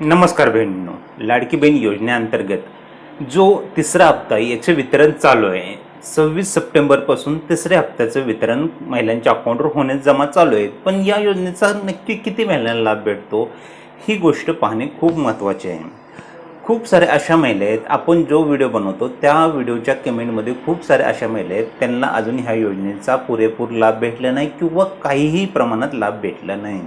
नमस्कार बहिणींनो लाडकी बहीण योजनेअंतर्गत जो तिसरा हप्ता याचे वितरण चालू आहे. सव्वीस सप्टेंबरपासून तिसऱ्या हप्त्याचं वितरण महिलांच्या अकाउंटवर होण्यास जमा चालू आहे. पण या योजनेचा नक्की किती महिलांना लाभ भेटतो ही गोष्ट पाहणे खूप महत्त्वाचे आहे. खूप साऱ्या अशा महिला आहेत आपण जो व्हिडिओ बनवतो त्या व्हिडिओच्या कमेंटमध्ये खूप साऱ्या अशा महिला आहेत त्यांना अजून ह्या योजनेचा पुरेपूर लाभ भेटला नाही किंवा काहीही प्रमाणात लाभ भेटला नाही.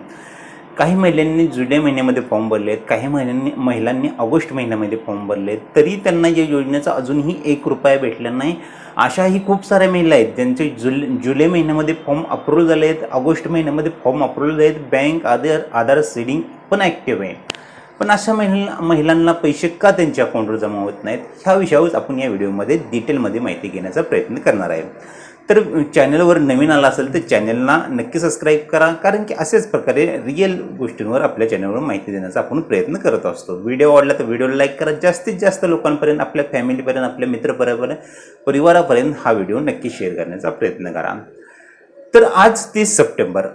काही महिलांनी जुलै महिन्यामध्ये फॉर्म भरले आहेत काही महिलांनी महिलांनी ऑगस्ट महिन्यामध्ये फॉर्म भरले आहेत तरी त्यांना या योजनेचा अजूनही एक रुपया भेटला नाही. अशाही खूप साऱ्या महिला आहेत ज्यांचे जुल जुलै महिन्यामध्ये फॉर्म अप्रूव्ह झाले आहेत ऑगस्ट महिन्यामध्ये फॉर्म अप्रूव्ह झाले आहेत बँक आधार आधार सेडिंग पण ॲक्टिव्ह आहे. पण अशा महिला महिलांना पैसे का त्यांच्या अकाउंटवर जमा होत नाहीत? ह्या विषयावर आपण या व्हिडिओमध्ये डिटेलमध्ये माहिती घेण्याचा प्रयत्न करणार आहे. तर चॅनलवर नवीन आला असेल तर चॅनलला नक्की सबस्क्राईब करा कारण की असेच प्रकारे रिअल गोष्टींवर आपल्या चॅनलवर माहिती देण्याचा आपण प्रयत्न करत असतो. व्हिडिओ आवडला तर व्हिडिओला लाईक करा. जास्तीत जास्त लोकांपर्यंत आपल्या फॅमिलीपर्यंत आपल्या मित्रपर्यंत परिवारापर्यंत हा व्हिडिओ नक्की शेअर करण्याचा प्रयत्न करा. तर आज तीस सप्टेंबर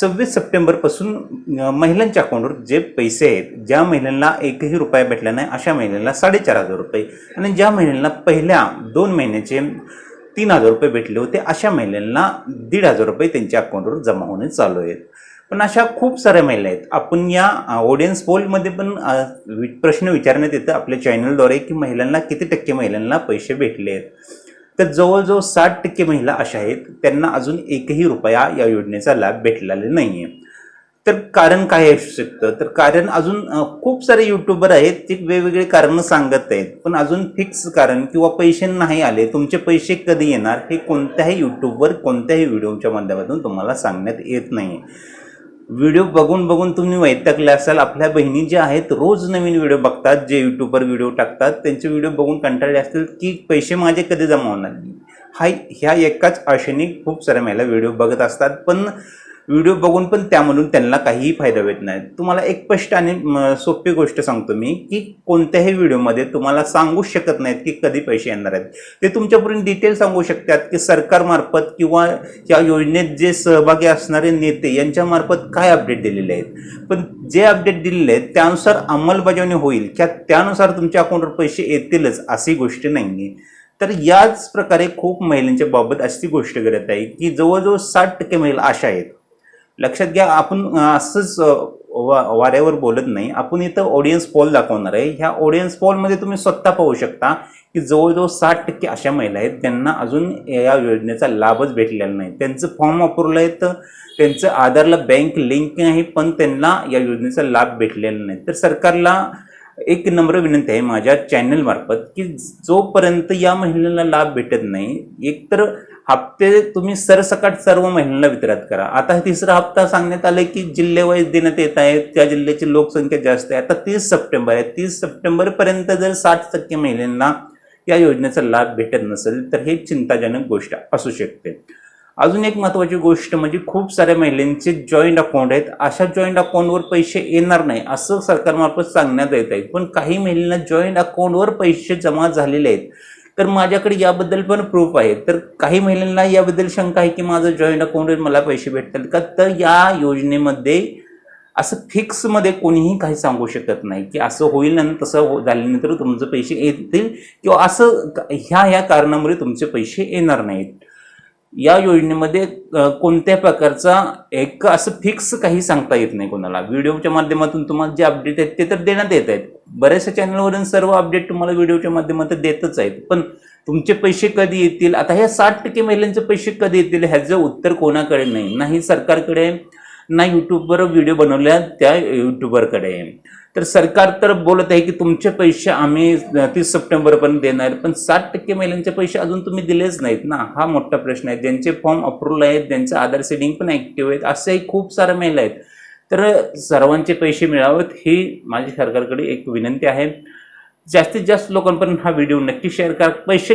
सव्वीस सप्टेंबरपासून महिलांच्या अकाउंटवर जे पैसे आहेत ज्या महिलांना एकही रुपया भेटला नाही अशा महिलांना साडेचार हजार रुपये आणि ज्या महिलांना पहिल्या दोन महिन्याचे तीन हजार रुपये भेटले होते अशा महिलांना दीड हजार रुपये त्यांच्या अकाउंटवर जमा होणे चालू आहेत. पण अशा खूप साऱ्या महिला आहेत. आपण या ऑडियन्स पोलमध्ये पण वि- प्रश्न विचारण्यात येतं आपल्या चॅनलद्वारे की महिलांना किती टक्के महिलांना पैसे भेटले आहेत. तर जवळजवळ साठ टक्के महिला अशा आहेत त्यांना अजून एकही रुपया या योजनेचा लाभ भेटलेला नाही आहे तर कारण काय असू शकतं? तर कारण अजून खूप सारे युट्यूबर आहेत ते वेगवेगळे कारणं सांगत आहेत पण अजून फिक्स कारण किंवा पैसे नाही आले तुमचे पैसे कधी येणार हे कोणत्याही युट्यूबवर कोणत्याही व्हिडिओच्या माध्यमातून तुम्हाला सांगण्यात येत नाही व्हिडिओ बघून बघून तुम्ही वैतागले असाल. आपल्या बहिणी ज्या आहेत रोज नवीन व्हिडिओ बघतात जे यूट्यूबवर व्हिडिओ टाकतात त्यांचे व्हिडिओ बघून कंटाळले असतील की पैसे माझे कधी जमा होणार नाही हा ह्या एकाच आशेने खूप साऱ्या महिला व्हिडिओ बघत असतात. पण व्हिडिओ बघून पण त्यामधून त्यांना काहीही फायदा होत नाही. तुम्हाला एक स्पष्ट आणि सोपी गोष्ट सांगतो मी की कोणत्याही व्हिडिओमध्ये तुम्हाला सांगू शकत नाहीत की कधी पैसे येणार आहेत. ते तुमच्यापर्यंत डिटेल सांगू शकतात की सरकारमार्फत किंवा या योजनेत जे सहभागी असणारे नेते यांच्यामार्फत काय अपडेट दिलेले आहेत. पण जे अपडेट दिलेले आहेत त्यानुसार अंमलबजावणी होईल किंवा त्यानुसार तुमच्या अकाउंटवर पैसे येतीलच अशी गोष्ट नाही आहे तर याच प्रकारे खूप महिलांच्या बाबत अशी गोष्ट करत आहे की जवळजवळ साठ टक्के महिला अशा आहेत. लक्षात घ्या आपण असंच वा वाऱ्यावर बोलत नाही. आपण इथं ऑडियन्स पोल दाखवणार आहे. ह्या ऑडियन्स पोलमध्ये तुम्ही स्वतः पाहू शकता की जवळजवळ साठ टक्के अशा महिला आहेत त्यांना अजून या योजनेचा लाभच भेटलेला नाही. त्यांचं फॉर्म वापरलं आहे तर त्यांचं आधारला बँक लिंक नाही पण त्यांना या योजनेचा लाभ भेटलेला नाही. तर सरकारला एक नम्र विनंती आहे माझ्या चॅनलमार्फत की जोपर्यंत या महिलेला लाभ भेटत नाही एकतर हप्ते तुम्ही सरसकट सर्व महिलांना वितरित करा. आता तिसरा हप्ता सांगण्यात आलं की जिल्हेवाईज देण्यात येत आहे त्या जिल्ह्याची लोकसंख्या जास्त आहे. आता तीस सप्टेंबर आहे. तीस सप्टेंबरपर्यंत जर साठ टक्के महिलांना या योजनेचा लाभ भेटत नसेल तर हे चिंताजनक गोष्ट असू शकते. अजून एक महत्त्वाची गोष्ट म्हणजे खूप साऱ्या महिलांचे जॉईंट अकाउंट आहेत. अशा जॉईंट अकाउंटवर पैसे येणार नाही असं सरकारमार्फत सांगण्यात येत आहे. पण काही महिलांना जॉईंट अकाउंटवर पैसे जमा झालेले आहेत. तर माझ्याकडे याबद्दल पण प्रूफ आहे. तर काही महिलांना याबद्दल शंका आहे की माझं जॉईंट अकाउंटवर मला पैसे भेटतील का? तर या योजनेमध्ये असं फिक्समध्ये कोणीही काही सांगू शकत नाही की असं होईल आणि तसं हो झाल्यानंतर तुमचे पैसे येतील किंवा असं ह्या ह्या कारणामुळे तुमचे पैसे येणार नाहीत. या योजनेमध्ये कोणत्या प्रकारचा एक असं फिक्स काही सांगता येत नाही कोणाला. व्हिडिओच्या माध्यमातून तुम्हाला जे अपडेट आहेत ते तर देण्यात येत आहेत. बऱ्याचशा चॅनलवरून सर्व अपडेट तुम्हाला व्हिडिओच्या माध्यमातून देतच आहेत. पण तुमचे पैसे कधी येतील? आता ह्या साठ टक्के महिलांचे पैसे कधी येतील? ह्याचं उत्तर कोणाकडे नाही. नाही सरकारकडे ना यूट्यूबवर व्हिडिओ बनवल्या त्या यूट्यूबरकडे आहे तर सरकार तर बोलत आहे की तुमचे पैसे आम्ही तीस सप्टेंबरपर्यंत देणार पण साठ टक्के महिलांचे पैसे अजून तुम्ही दिलेच नाहीत ना? हा मोठा प्रश्न आहे. ज्यांचे फॉर्म अप्रूव्हल आहेत ज्यांचं आधार सेडिंग पण ॲक्टिव्ह आहेत असेही खूप साऱ्या महिला आहेत. तर सर्वांचे पैसे मिळावेत ही माझी सरकारकडे एक विनंती आहे. जास्तीत जास्त लोकांपर्यंत हा व्हिडिओ नक्की शेअर करा. पैसे